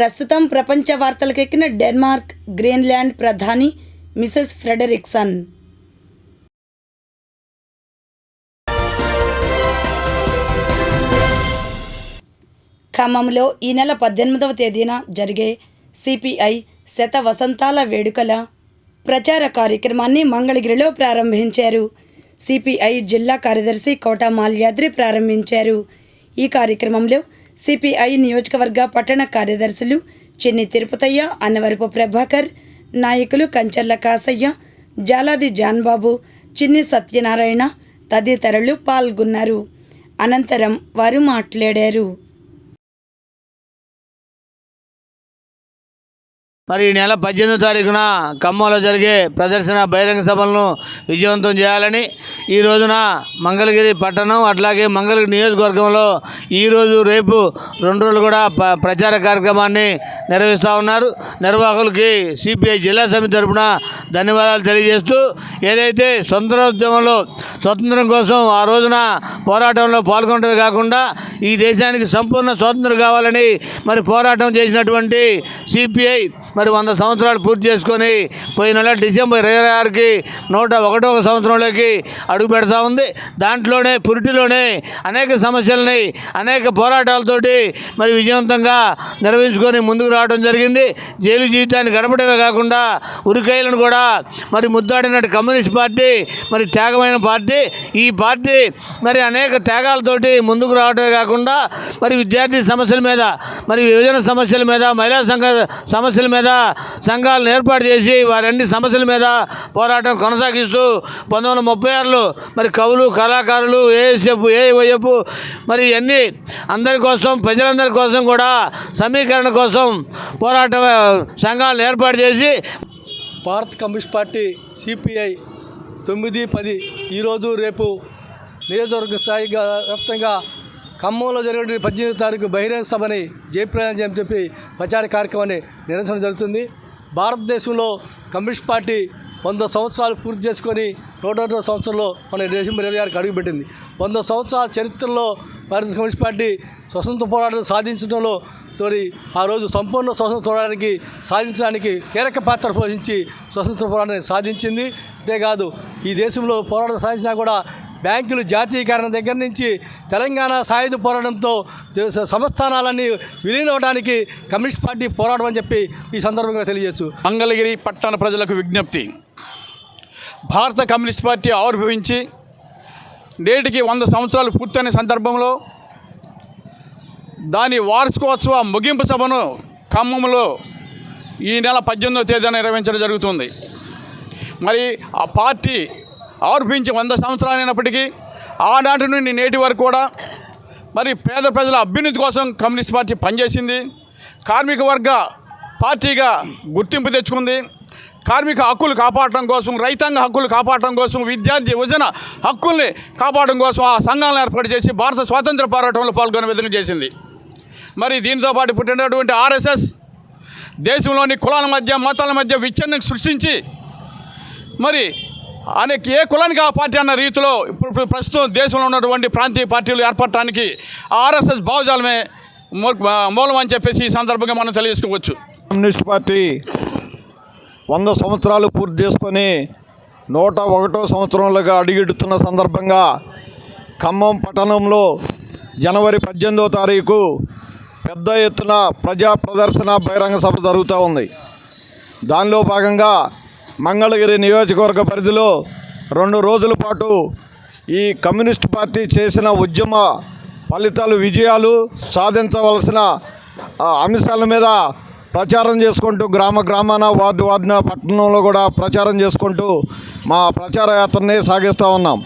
ప్రస్తుతం ప్రపంచ వార్తలకెక్కిన డెన్మార్క్ గ్రీన్లాండ్ ప్రధాని మిసెస్ ఫ్రెడరిక్సన్. ఖమ్మంలో ఈ నెల పద్దెనిమిదవ తేదీన జరిగే సిపిఐ శత వసంతాల వేడుకల ప్రచార కార్యక్రమాన్ని మంగళగిరిలో ప్రారంభించారు. సిపిఐ జిల్లా కార్యదర్శి కోట మాల్యాద్రి ప్రారంభించారు. ఈ కార్యక్రమంలో సిపిఐ నియోజకవర్గ పట్టణ కార్యదర్శులు చిన్ని తిరుపతయ్య అన్నవరపు ప్రభాకర్ నాయకులు కంచర్ల కాసయ్య జాలాది జాన్బాబు చిన్ని సత్యనారాయణ తదితరులు పాల్గొన్నారు. అనంతరం వారు మాట్లాడారు. మరి ఈ నెల పద్దెనిమిదో తారీఖున ఖమ్మంలో జరిగే ప్రదర్శన బహిరంగ సభలను విజయవంతం చేయాలని ఈ రోజున మంగళగిరి పట్టణం అట్లాగే మంగళగిరి నియోజకవర్గంలో ఈరోజు రేపు రెండు రోజులు కూడా ప్రచార కార్యక్రమాన్ని నిర్వహిస్తూ ఉన్నారు. నిర్వాహకులకి సిపిఐ జిల్లా సమితి తరఫున ధన్యవాదాలు తెలియజేస్తూ ఏదైతే స్వతంత్రోద్యమంలో స్వతంత్రం కోసం ఆ రోజున పోరాటంలో పాల్గొనడమే కాకుండా ఈ దేశానికి సంపూర్ణ స్వాతంత్రం కావాలని మరి పోరాటం చేసినటువంటి సిపిఐ మరి వంద సంవత్సరాలు పూర్తి చేసుకొని పోయిన నెల డిసెంబర్ ఇరవై ఆరుకి నూట ఒకటో సంవత్సరంలోకి అడుగు పెడతా ఉంది. దాంట్లోనే పురిటిలోనే అనేక సమస్యలని అనేక పోరాటాలతోటి మరి విజయవంతంగా నిర్వహించుకొని ముందుకు రావడం జరిగింది. జైలు జీవితాన్ని గడపడమే కాకుండా ఉరికాయలను కూడా మరి ముద్దాడినట్టు కమ్యూనిస్ట్ పార్టీ మరి త్యాగమైన పార్టీ. ఈ పార్టీ మరి అనేక త్యాగాలతోటి ముందుకు రావడమే కాకుండా మరి విద్యార్థి సమస్యల మీద మరి విభజన సమస్యల మీద మహిళా సంఘ సమస్యల మీద మీద సంఘాలను ఏర్పాటు చేసి వారన్ని సమస్యల మీద పోరాటం కొనసాగిస్తూ పంతొమ్మిది వందల ముప్పై ఆరులో మరి కవులు కళాకారులు ఏఎస్ఎఫ్ ఏఐవైఎఫ్ మరి ఇవన్నీ అందరి కోసం ప్రజలందరి కోసం కూడా సమీకరణ కోసం పోరాటం సంఘాలను ఏర్పాటు చేసి భారత్ కమ్యూనిస్ట్ పార్టీ సిపిఐ తొమ్మిది పది ఈరోజు రేపు నియోజకవర్గ స్థాయి వ్యాప్తంగా ఖమ్మంలో జరిగిన పద్దెనిమిది తారీఖు బహిరంగ సభని జయప్రదం చేయని చెప్పి ప్రచార కార్యక్రమాన్ని నిరసన జరుగుతుంది. భారతదేశంలో కమ్యూనిస్ట్ పార్టీ వంద సంవత్సరాలు పూర్తి చేసుకొని నూట ఒకటో సంవత్సరంలో మన డిసెంబర్ ఇరవై ఆరుకు అడుగుపెట్టింది. వంద సంవత్సరాల చరిత్రలో భారత కమ్యూనిస్ట్ పార్టీ స్వతంత్ర పోరాటం సాధించడంలో తోటి ఆ రోజు సంపూర్ణ స్వతంత్ర పోరాటానికి సాధించడానికి కీలక పాత్ర పోషించి స్వతంత్ర పోరాటాన్ని సాధించింది. అంతేకాదు ఈ దేశంలో పోరాటం సాధించినా కూడా బ్యాంకులు జాతీయకరణ దగ్గర నుంచి తెలంగాణ సాయుధ పోరాటంతో సంస్థానాలన్నీ విలీనవడానికి కమ్యూనిస్ట్ పార్టీ పోరాటం అని చెప్పి ఈ సందర్భంగా తెలియజేయచ్చు. మంగళగిరి పట్టణ ప్రజలకు విజ్ఞప్తి. భారత కమ్యూనిస్ట్ పార్టీ ఆవిర్భవించి నేటికి వంద సంవత్సరాలు పూర్తయిన సందర్భంలో దాని వార్షికోత్సవ ముగింపు సభను ఖమ్మంలో ఈ నెల పద్దెనిమిదో తేదీన నిర్వహించడం జరుగుతుంది. మరి ఆ పార్టీ ఆర్పించి వంద సంవత్సరాలు అయినప్పటికీ ఆనాటి నుండి నేటి వరకు కూడా మరి పేద ప్రజల అభ్యున్నతి కోసం కమ్యూనిస్ట్ పార్టీ పనిచేసింది. కార్మిక వర్గ పార్టీగా గుర్తింపు తెచ్చుకుంది. కార్మిక హక్కులు కాపాడటం కోసం రైతాంగ హక్కులు కాపాడటం కోసం విద్యార్థి యువజన హక్కుల్ని కాపాడడం కోసం ఆ సంఘాలను ఏర్పాటు చేసి భారత స్వాతంత్ర పోరాటంలో పాల్గొనే విధంగా చేసింది. మరి దీంతో పాటు పుట్టినటువంటి ఆర్ఎస్ఎస్ దేశంలోని కులాల మధ్య మతాల మధ్య విచ్ఛిన్నం సృష్టించి మరి అనేక ఏ కులానికి ఆ పార్టీ అన్న రీతిలో ఇప్పుడు ప్రస్తుతం దేశంలో ఉన్నటువంటి ప్రాంతీయ పార్టీలు ఏర్పడటానికి ఆర్ఎస్ఎస్ భావజాలమే మూలం అని చెప్పేసి ఈ సందర్భంగా మనం తెలియజేసుకోవచ్చు. కమ్యూనిస్ట్ పార్టీ వంద సంవత్సరాలు పూర్తి చేసుకొని నూట ఒకటో సంవత్సరంలోగా అడుగెడుతున్న సందర్భంగా ఖమ్మం పట్టణంలో జనవరి పద్దెనిమిదో తారీఖు పెద్ద ఎత్తున ప్రజా ప్రదర్శన బహిరంగ సభ జరుగుతూ ఉంది. దానిలో భాగంగా మంగళగిరి నియోజకవర్గ పరిధిలో రెండు రోజుల పాటు ఈ కమ్యూనిస్ట్ పార్టీ చేసిన ఉద్యమ ఫలితాలు విజయాలు సాధించవలసిన అంశాల మీద ప్రచారం చేసుకుంటూ గ్రామ గ్రామాన వార్డు వార్డున పట్టణంలో కూడా ప్రచారం చేసుకుంటూ మా ప్రచార యాత్రని సాగిస్తూ ఉన్నాం.